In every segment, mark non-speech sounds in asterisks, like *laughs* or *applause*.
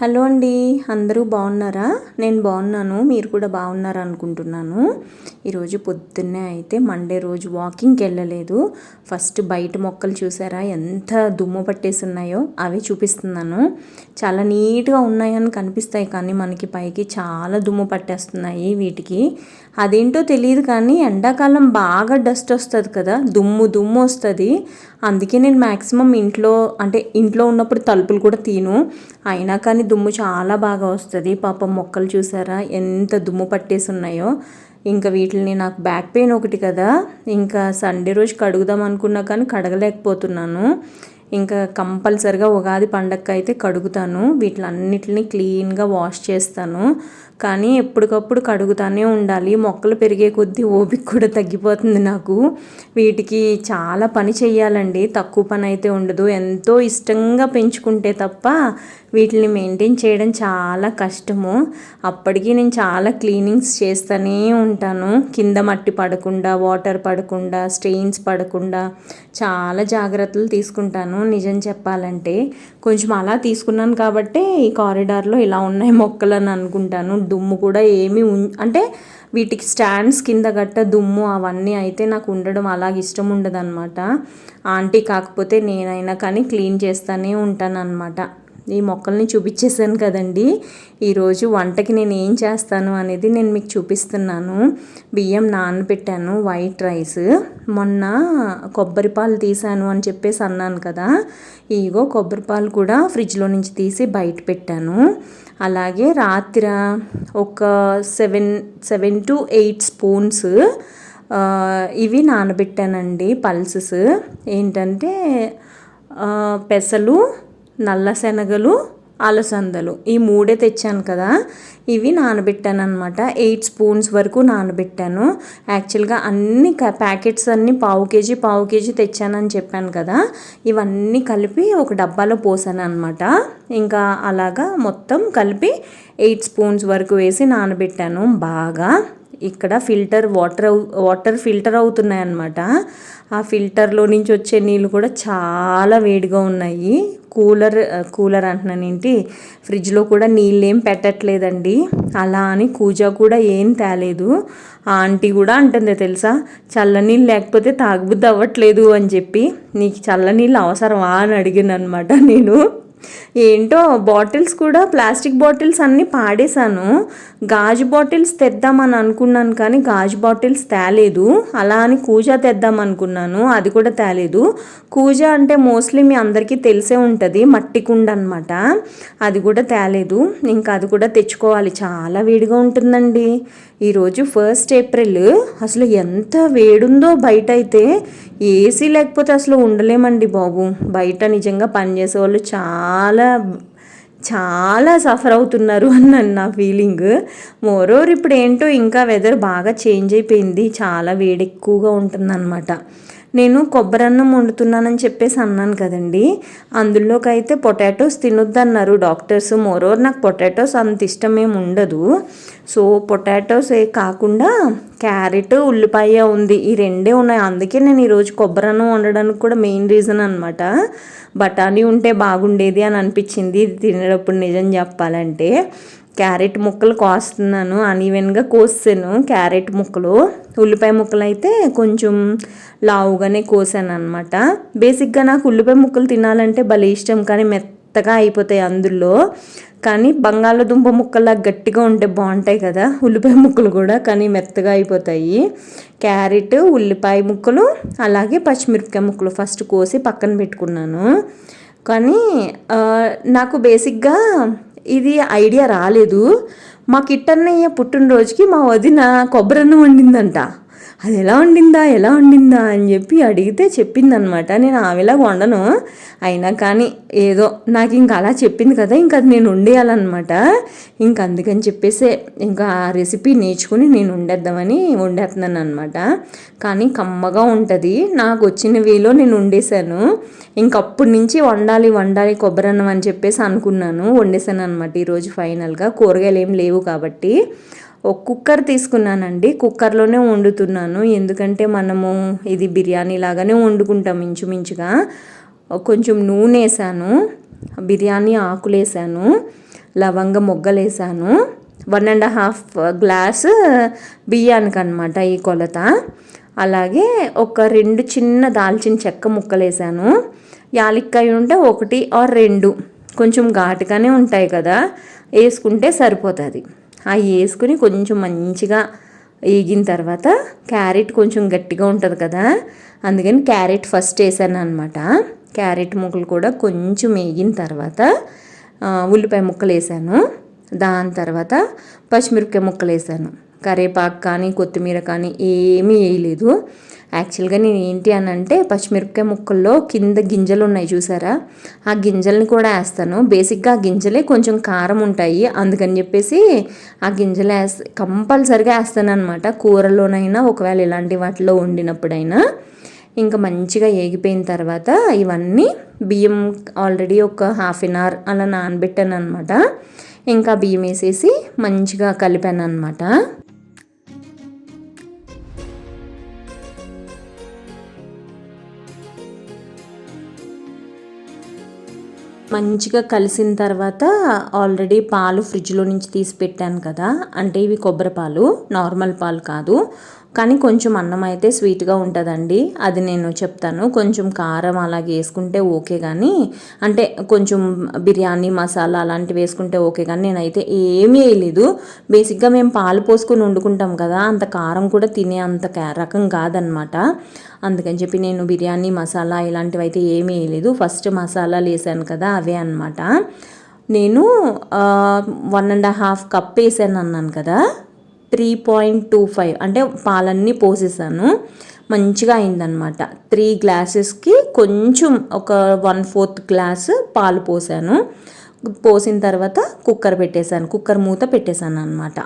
Hello అండి అందరూ బాగున్నారా? నేను బాగున్నాను మీరు కూడా బాగున్నారా అనుకుంటున్నాను. ఈరోజు పొద్దున్నే అయితే మండే రోజు వాకింగ్కి వెళ్ళలేదు. ఫస్ట్ బయట మొక్కలు చూసారా? ఎంత దుమ్ము పట్టేసి ఉన్నాయో అవి చూపిస్తున్నాను. చాలా నీట్గా ఉన్నాయని కనిపిస్తాయి కానీ మనకి పైకి చాలా దుమ్ము పట్టేస్తున్నాయి వీటికి. అదేంటో తెలియదు కానీ ఎండాకాలం బాగా డస్ట్ వస్తుంది కదా దుమ్ము దుమ్ము వస్తుంది. అందుకే నేను మ్యాక్సిమం ఇంట్లో అంటే ఇంట్లో ఉన్నప్పుడు తలుపులు కూడా తీను. అయినా కానీ దుమ్ము చాలా బాగా వస్తుంది. పాపం మొక్కలు చూసారా? ఎంత దుమ్ము పట్టేసి ఉన్నాయో ఇంకా వీటిని నాకు బ్యాక్ పెయిన్ ఒకటి కదా. ఇంకా సండే రోజు కడుగుదాం అనుకున్నా కానీ కడగలేకపోతున్నాను. ఇంకా కంపల్సరిగా ఉగాది పండగ అయితే కడుగుతాను. వీటిలన్నిటిని క్లీన్గా వాష్ చేస్తాను. కానీ ఎప్పటికప్పుడు కడుగుతానే ఉండాలి. మొక్కలు పెరిగే కొద్దీ ఓపిక కూడా తగ్గిపోతుంది నాకు. వీటికి చాలా పని చేయాలండి. తక్కువ పని అయితే ఉండదు. ఎంతో ఇష్టంగా పెంచుకుంటే తప్ప వీటిని మెయింటైన్ చేయడం చాలా కష్టము. అప్పటికి నేను చాలా క్లీనింగ్స్ చేస్తూనే ఉంటాను. కింద మట్టి పడకుండా వాటర్ పడకుండా స్టెయిన్స్ పడకుండా చాలా జాగ్రత్తలు తీసుకుంటాను. నిజం చెప్పాలంటే కొంచెం అలా తీసుకున్నాను కాబట్టి ఈ కారిడార్లో ఇలా ఉన్నాయి మొక్కలు అని అనుకుంటాను. దుమ్ము కూడా ఏమీ అంటే వీటికి స్టాండ్స్ కింద గట్ట దుమ్ము అవన్నీ అయితే నాకు ఉండడం అలాగ ఇష్టం ఉండదన్నమాట. ఆంటీ కాకపోతే నేనైనా కానీ క్లీన్ చేస్తూనే ఉంటాను అనమాట ఈ మొక్కల్ని చూపించేశాను కదండి. ఈరోజు వంటకి నేను ఏం చేస్తాను అనేది నేను మీకు చూపిస్తున్నాను. బియ్యం నానబెట్టాను వైట్ రైస్. మొన్న కొబ్బరి పాలు తీసాను అని చెప్పేసి అన్నాను కదా. ఇగో కొబ్బరి పాలు కూడా ఫ్రిడ్జ్లో నుంచి తీసి బయట పెట్టాను. అలాగే రాత్రి ఒక seven seven to eight spoons ఇవి నానబెట్టానండి పల్సెస్. ఏంటంటే పెసలు నల్ల శనగలు అలసందలు. ఈ మూడే తెచ్చాను కదా. ఇవి నానబెట్టాను అనమాట ఎయిట్ స్పూన్స్ వరకు నానబెట్టాను. యాక్చువల్గా అన్ని ప్యాకెట్స్ అన్నీ పావు కేజీ పావు కేజీ తెచ్చానని చెప్పాను కదా. ఇవన్నీ కలిపి ఒక డబ్బాలో పోసాను అనమాట ఇంకా అలాగా మొత్తం కలిపి ఎయిట్ స్పూన్స్ వరకు వేసి నానబెట్టాను బాగా. ఇక్కడ ఫిల్టర్ వాటర్ వాటర్ ఫిల్టర్ అవుతున్నాయి అన్నమాట ఆ ఫిల్టర్లో నుంచి వచ్చే నీళ్ళు కూడా చాలా వేడిగా ఉన్నాయి. కూలర్ కూలర్ అంటున్నాను ఏంటి? ఫ్రిడ్జ్లో కూడా నీళ్ళు ఏం పెట్టట్లేదండి. అలా అని కూజా కూడా ఏం తేలేదు. ఆంటీ కూడా అంటుంది తెలుసా? చల్లనీళ్ళు లేకపోతే తాగుబుద్ది అవ్వట్లేదు అని చెప్పి. నీకు చల్లనీళ్ళు అవసరమా అని అడిగిన అనమాట నేను. ఏంటో బాటిల్స్ కూడా ప్లాస్టిక్ బాటిల్స్ అన్నీ పాడేశాను. గాజు బాటిల్స్ తెద్దామని అనుకున్నాను కానీ గాజు బాటిల్స్ తేలేదు. అలా అని కూజా తెద్దాం అనుకున్నాను అది కూడా తేలేదు. కూజా అంటే మోస్ట్లీ మీ అందరికీ తెలిసే ఉంటుంది మట్టి కుండ అనమాట అది కూడా తేలేదు. ఇంకా అది కూడా తెచ్చుకోవాలి. చాలా వేడిగా ఉంటుందండి. ఈరోజు ఫస్ట్ ఏప్రిల్ అసలు ఎంత వేడుందో బయట అయితే ఏసీ లేకపోతే అసలు ఉండలేమండి బాబు. బయట నిజంగా పనిచేసే వాళ్ళు చాలా చాలా సఫర్ అవుతున్నారు *laughs* అన్నాను నా ఫీలింగ్ మోరోవర్ ఇప్పుడు ఏంటో ఇంకా వెదర్ బాగా చేంజ్ అయిపోయింది. చాలా వేడి ఎక్కువగా ఉంటుందన్నమాట. నేను కొబ్బరి అన్నం వండుతున్నానని చెప్పేసి అన్నాను కదండి. అందులోకైతే పొటాటోస్ తినొద్దన్నారు డాక్టర్స్. మోరోవర్ నాకు పొటాటోస్ అంత ఇష్టం ఉండదు. సో పొటాటోస్ ఏ కాకుండా క్యారెట్ ఉల్లిపాయ ఉంది. ఈ రెండే ఉన్నాయి. అందుకే నేను ఈరోజు కొబ్బరి అన్నం వండడానికి కూడా మెయిన్ రీజన్ అనమాట బఠానీ ఉంటే బాగుండేది అని అనిపించింది. ఇది తినేటప్పుడు నిజం చెప్పాలంటే. క్యారెట్ ముక్కలు కోస్తున్నాను అన్ఈవెన్గా కోసాను క్యారెట్ ముక్కలు. ఉల్లిపాయ ముక్కలు అయితే కొంచెం లావుగానే కోసాను అనమాట బేసిక్గా నాకు ఉల్లిపాయ ముక్కలు తినాలంటే భలే ఇష్టం కానీ మెత్తగా అయిపోతాయి అందులో. కానీ బంగాళదుంప ముక్కలా గట్టిగా ఉంటే బాగుంటాయి కదా ఉల్లిపాయ ముక్కలు కూడా కానీ మెత్తగా అయిపోతాయి. క్యారెట్ ఉల్లిపాయ ముక్కలు అలాగే పచ్చిమిరపకాయ ముక్కలు ఫస్ట్ కోసి పక్కన పెట్టుకున్నాను. కానీ నాకు బేసిక్గా ఇది ఐడియా రాలేదు. మా కిట్టన్నయ్య పుట్టినరోజుకి మా వదిన కొబ్బరన్నం వండిందంట. అది ఎలా వండిందా? ఎలా వండిందా? అని చెప్పి అడిగితే చెప్పిందనమాట నేను ఆమెలాగా వండను. అయినా కానీ ఏదో నాకు ఇంకా అలా చెప్పింది కదా ఇంకా అది నేను వండేయాలన్నమాట. ఇంకా అందుకని చెప్పేసి ఇంకా ఆ రెసిపీ నేర్చుకుని నేను వండేద్దామని వండేస్తున్నాను అనమాట కానీ కమ్మగా ఉంటుంది. నాకు వచ్చిన వేలో నేను వండేసాను ఇంకప్పటి నుంచి వండాలి వండాలి కొబ్బరి అన్నం అని చెప్పేసి అనుకున్నాను వండేసాను అనమాట ఈరోజు ఫైనల్గా. కూరగాయలు ఏం లేవు కాబట్టి. ఒక కుక్కర్ తీసుకున్నానండి. కుక్కర్లోనే వండుతున్నాను. ఎందుకంటే మనము ఇది బిర్యానీ లాగానే వండుకుంటాం ఇంచుమించుగా. కొంచెం నూనె వేసాను బిర్యానీ ఆకులు వేసాను లవంగ మొగ్గలు వేసాను వన్ అండ్ హాఫ్ గ్లాస్ బియ్యానికి అనమాట ఈ కొలత. అలాగే ఒక రెండు చిన్న దాల్చిన చెక్క ముక్కలు వేసాను యాలిక్కాయ ఉంటే ఒకటి ఆర్ రెండు. కొంచెం ఘాటుగానే ఉంటాయి కదా. వేసుకుంటే సరిపోతుంది. అవి వేసుకుని కొంచెం మంచిగా వేగిన తర్వాత క్యారెట్ కొంచెం గట్టిగా ఉంటుంది కదా అందుకని క్యారెట్ ఫస్ట్ వేసాను అనమాట క్యారెట్ ముక్కలు కూడా కొంచెం వేగిన తర్వాత ఉల్లిపాయ ముక్కలు వేసాను. దాని తర్వాత పచ్చిమిరపకాయ ముక్కలు వేసాను. కరేపాకు కానీ కొత్తిమీర కానీ ఏమీ వేయలేదు. యాక్చువల్గా నేను ఏంటి అని అంటే పచ్చిమిరపకాయ ముక్కల్లో కింద గింజలు ఉన్నాయి చూసారా? ఆ గింజల్ని కూడా వేస్తాను. బేసిక్గా ఆ గింజలే కొంచెం కారం ఉంటాయి. అందుకని చెప్పేసి ఆ గింజలు వేస్త కంపల్సరిగా వేస్తాను అనమాట కూరలోనైనా ఒకవేళ ఇలాంటి వాటిలో వండినప్పుడైనా. ఇంకా మంచిగా ఏగిపోయిన తర్వాత ఇవన్నీ బియ్యం ఆల్రెడీ ఒక హాఫ్ అన్ అవర్ అలా నానబెట్టాను అనమాట ఇంకా బియ్యం వేసేసి మంచిగా కలిపాను అనమాట మంచిగా కలిసిన తర్వాత ఆల్రెడీ పాలు ఫ్రిడ్జ్లో నుంచి తీసి పెట్టాను కదా అంటే ఇవి కొబ్బరి పాలు నార్మల్ పాలు కాదు. కానీ కొంచెం అన్నం అయితే స్వీట్గా ఉంటుందండి. అది నేను చెప్తాను. కొంచెం కారం అలాగే వేసుకుంటే ఓకే కానీ అంటే కొంచెం బిర్యానీ మసాలా అలాంటివి వేసుకుంటే ఓకే కానీ నేనైతే ఏమీ వేయలేదు. బేసిక్గా మేము పాలు పోసుకొని వండుకుంటాం కదా అంత కారం కూడా తినే అంత రకం కాదనమాట అందుకని చెప్పి నేను బిర్యానీ మసాలా ఇలాంటివి అయితే ఏమీ వేయలేదు. ఫస్ట్ మసాలాలు వేసాను కదా అవే అనమాట నేను వన్ అండ్ హాఫ్ కప్ వేసాను అన్నాను కదా. త్రీ పాయింట్ టూ ఫైవ్ అంటే పాలన్నీ పోసేసాను. మంచిగా అయిందనమాట త్రీ గ్లాసెస్కి కొంచెం ఒక వన్ ఫోర్త్ గ్లాస్ పాలు పోసాను. పోసిన తర్వాత కుక్కర్ పెట్టేశాను. కుక్కర్ మూత పెట్టేశాను అనమాట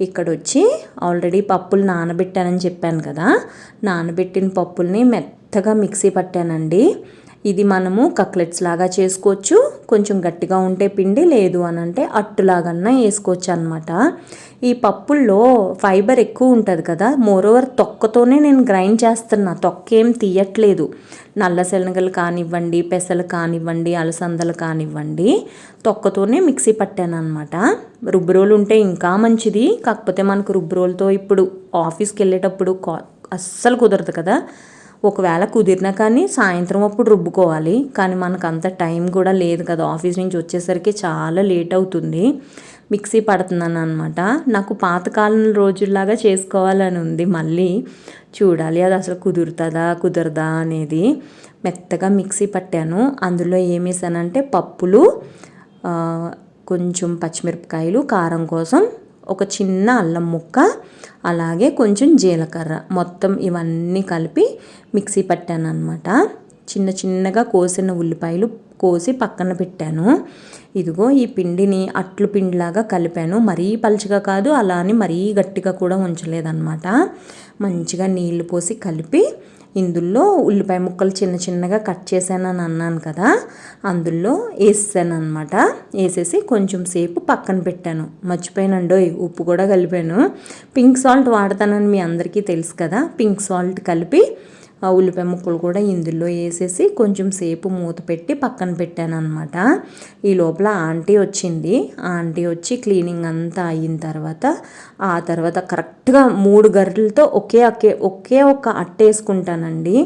ఇక్కడ వచ్చి ఆల్రెడీ పప్పులు నానబెట్టానని చెప్పాను కదా. నానబెట్టిన పప్పుల్ని మెత్తగా మిక్సీ పట్టానండి. ఇది మనము కక్లెట్స్ లాగా చేసుకోవచ్చు. కొంచెం గట్టిగా ఉంటే పిండి లేదు అని అంటే అట్టులాగన్నా వేసుకోవచ్చు అనమాట ఈ పప్పుల్లో ఫైబర్ ఎక్కువ ఉంటుంది కదా మోరోవర్ తొక్కతోనే నేను గ్రైండ్ చేస్తున్నా తొక్క ఏం తీయట్లేదు. నల్ల శనగలు కానివ్వండి పెసలు కానివ్వండి అలసందలు కానివ్వండి తొక్కతోనే మిక్సీ పట్టాను అనమాట రుబ్బురోలు ఉంటే ఇంకా మంచిది కాకపోతే మనకు రుబ్బురోలతో ఇప్పుడు ఆఫీస్కి వెళ్ళేటప్పుడు అస్సలు కుదరదు కదా. ఒకవేళ కుదిరినా కానీ సాయంత్రం అప్పుడు రుబ్బుకోవాలి. కానీ మనకు అంత టైం కూడా లేదు కదా. ఆఫీస్ నుంచి వచ్చేసరికి చాలా లేట్ అవుతుంది. మిక్సీ పడుతున్నాను అనమాట నాకు పాతకాలం రోజుల్లాగా చేసుకోవాలని ఉంది. మళ్ళీ చూడాలి అది అసలు కుదురుతుందా కుదరదా అనేది మెత్తగా మిక్సీ పట్టాను. అందులో ఏమేసానంటే పప్పులు కొంచెం పచ్చిమిరపకాయలు కారం కోసం ఒక చిన్న అల్లం ముక్క అలాగే కొంచెం జీలకర్ర. మొత్తం ఇవన్నీ కలిపి మిక్సీ పట్టాను అనమాట చిన్న చిన్నగా కోసిన ఉల్లిపాయలు కోసి పక్కన పెట్టాను. ఇదిగో ఈ పిండిని అట్లు పిండిలాగా కలిపాను. మరీ పలుచగా కాదు అలా అని మరీ గట్టిగా కూడా ఉంచలేదన్నమాట. మంచిగా నీళ్ళు పోసి కలిపి ఇందులో ఉల్లిపాయ ముక్కలు చిన్న చిన్నగా కట్ చేశానని అన్నాను కదా అందులో వేసాను అనమాట వేసేసి కొంచెం సేపు పక్కన పెట్టాను. మర్చిపోయానండో ఉప్పు కూడా కలిపాను. పింక్ సాల్ట్ వాడతానని మీ అందరికీ తెలుసు కదా పింక్ సాల్ట్ కలిపి ఉల్లిపాయ ముక్కలు కూడా ఇందులో వేసేసి కొంచెం సేపు మూత పెట్టి పక్కన పెట్టాను అనమాట ఈ లోపల ఆంటీ వచ్చింది. ఆంటీ వచ్చి క్లీనింగ్ అంతా అయిన తర్వాత ఆ తర్వాత కరెక్ట్గా మూడు గర్రెలతో ఒకే ఒకే ఒకే ఒక అట్టేసుకుంటానండి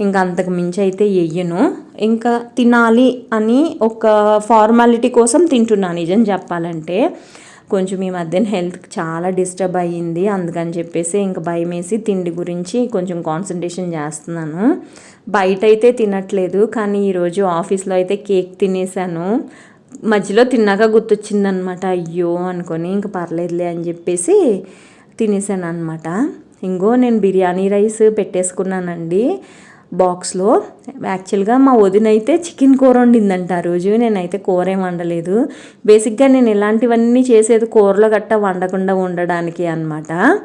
ఇంకా అంతకు మించి అయితే వెయ్యను ఇంకా తినాలి అని ఒక ఫార్మాలిటీ కోసం తింటున్నాను. నిజం చెప్పాలంటే కొంచెం ఈ మధ్యన హెల్త్ చాలా డిస్టర్బ్ అయ్యింది. అందుకని చెప్పేసి ఇంకా భయం వేసి తిండి గురించి కొంచెం కాన్సన్ట్రేషన్ చేస్తున్నాను. బయట అయితే తినట్లేదు కానీ ఈరోజు ఆఫీస్లో అయితే కేక్ తినేసాను. మధ్యలో తిన్నాక గుర్తొచ్చిందనమాట అయ్యో అనుకొని ఇంక పర్లేదులే అని చెప్పేసి తినేసాను అనమాట ఇంకో నేను బిర్యానీ రైస్ పెట్టేసుకున్నానండి. బాక్స్లో. యాక్చువల్గా మా వదిన అయితే చికెన్ కూర వండిందంట. ఆ రోజు నేనైతే కూర ఏం వండలేదు. బేసిక్గా నేను ఇలాంటివన్నీ చేసేది కూరలో గట్ట వండకుండా ఉండడానికి అనమాట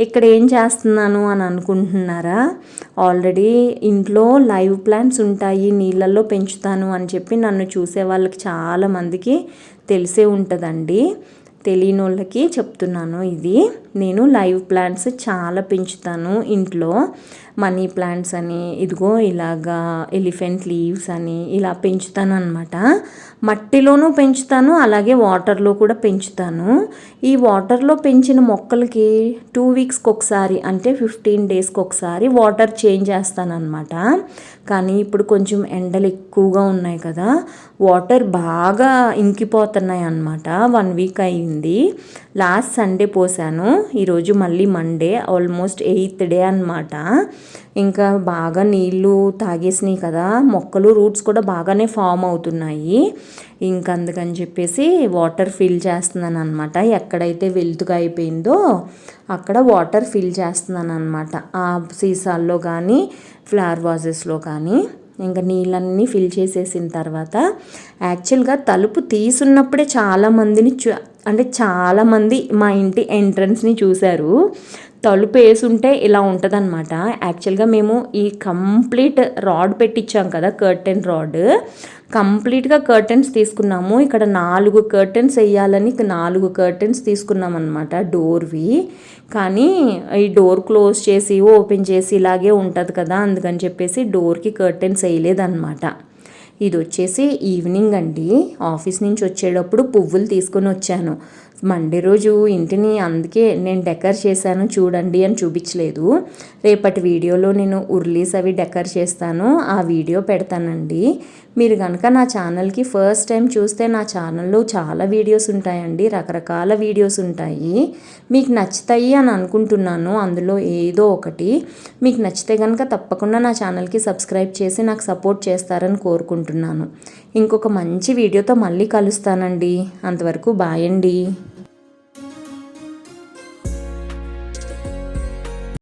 ఇక్కడ ఏం చేస్తున్నాను అని అనుకుంటున్నారా? ఆల్రెడీ ఇంట్లో లైవ్ ప్లాంట్స్ ఉంటాయి నీళ్ళల్లో పెంచుతాను అని చెప్పి నన్ను చూసే వాళ్ళకి చాలామందికి తెలిసే ఉంటుందండి. తెలియని వాళ్ళకి చెప్తున్నాను ఇది. నేను లైవ్ ప్లాంట్స్ చాలా పెంచుతాను ఇంట్లో. మనీ ప్లాంట్స్ అని ఇదిగో ఇలాగా ఎలిఫెంట్ లీవ్స్ అని ఇలా పెంచుతాను అనమాట మట్టిలోనూ పెంచుతాను అలాగే వాటర్లో కూడా పెంచుతాను. ఈ వాటర్లో పెంచిన మొక్కలకి టూ వీక్స్కి ఒకసారి అంటే ఫిఫ్టీన్ డేస్కి ఒకసారి వాటర్ చేంజ్ చేస్తాను అనమాట కానీ ఇప్పుడు కొంచెం ఎండలు ఎక్కువగా ఉన్నాయి కదా వాటర్ బాగా ఇంకిపోతున్నాయి అన్నమాట. వన్ వీక్ అయింది. లాస్ట్ సండే పోసాను. ఈరోజు మళ్ళీ మండే ఆల్మోస్ట్ ఎయిత్ డే అనమాట ఇంకా బాగా నీళ్ళు తాగేసినాయి కదా. మొక్కలు రూట్స్ కూడా బాగానే ఫామ్ అవుతున్నాయి. ఇంకా అందుకని చెప్పేసి వాటర్ ఫిల్ చేస్తున్నాను అనమాట ఎక్కడైతే వెలుతుగా అయిపోయిందో అక్కడ వాటర్ ఫిల్ చేస్తున్నాను అనమాట ఆ సీసాల్లో కానీ ఫ్లవర్ వాజెస్లో కానీ. ఇంకా నీళ్ళన్నీ ఫిల్ చేసేసిన తర్వాత యాక్చువల్గా తలుపు తీసున్నప్పుడే చాలామందిని చూ అంటే చాలామంది మా ఇంటి ఎంట్రన్స్ని చూశారు. తలుపు వేసుంటే ఇలా ఉంటుందన్నమాట. యాక్చువల్గా మేము ఈ కంప్లీట్ రాడ్ పెట్టించాం కదా కర్టెన్ రాడ్. కంప్లీట్గా కర్టెన్స్ తీసుకున్నాము. ఇక్కడ నాలుగు కర్టెన్స్ వేయాలని నాలుగు కర్టెన్స్ తీసుకున్నాం అనమాట డోర్వి. కానీ ఈ డోర్ క్లోజ్ చేసి ఓపెన్ చేసి ఇలాగే ఉంటుంది కదా అందుకని చెప్పేసి డోర్కి కర్టెన్స్ వేయలేదన్నమాట. ఇది వచ్చేసి ఈవినింగ్ అండి. ఆఫీస్ నుంచి వచ్చేటప్పుడు పువ్వులు తీసుకొని వచ్చాను. మండే రోజు ఇంటిని అందుకే నేను డెకర్ చేశాను చూడండి అని చూపించలేదు. రేపటి వీడియోలో నేను ఉర్లీస్ అవి డెకర్ చేస్తాను. ఆ వీడియో పెడతానండి. మీరు కనుక నా ఛానల్కి ఫస్ట్ టైం చూస్తే నా ఛానల్లో చాలా వీడియోస్ ఉంటాయండి రకరకాల వీడియోస్ ఉంటాయి. మీకు నచ్చుతాయి అని అనుకుంటున్నాను. అందులో ఏదో ఒకటి. మీకు నచ్చితే కనుక తప్పకుండా నా ఛానల్కి సబ్స్క్రైబ్ చేసి నాకు సపోర్ట్ చేస్తారని కోరుకుంటున్నాను. ఇంకొక మంచి వీడియోతో మళ్ళీ కలుస్తానండి. అంతవరకు బాయ్ అండి.